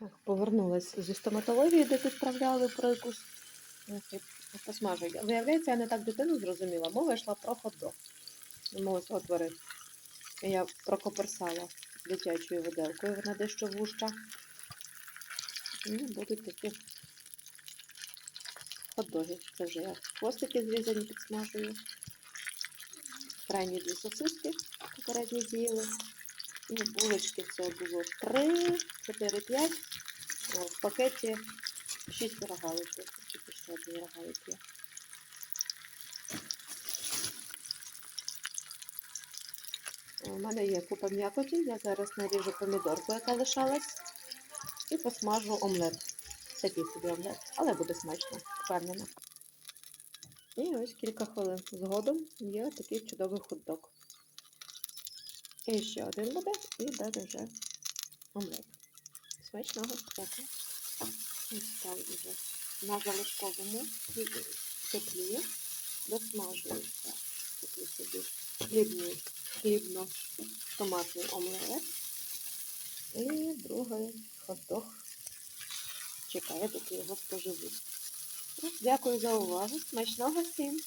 Так, повернулась зі стоматології, де підправляли про якусь посмажу. Виявляється, я не так дитину зрозуміла. Мова йшла про хот-дог. Мова отвори. Я прокоперсала дитячою виделкою, вона дещо вужча. І будуть такі хот-доги. Це вже я хвостики зрізані підсмажую. Крайні дві сосиски попередні з'їли. І булочки це було 3, 4, 5. О, В пакеті 6 рогаликів. Тільки ще одні рогалики. У мене є купа м'якоті. Я зараз наріжу помідорку, яка лишалась, і посмажу омлет. Такий собі омлет, але буде смачно, впевнена. І ось кілька хвилин згодом є такий чудовий хот-дог. І ще один буде, і далі вже омлет. Смачного, дякую. Ось вже на залишковому теплі досмажується такий собі хлібний, хлібно-томатний омлет. І другий хот-дог чекає, доки його споживуть. Ну, Дякую за увагу. Смачного всім!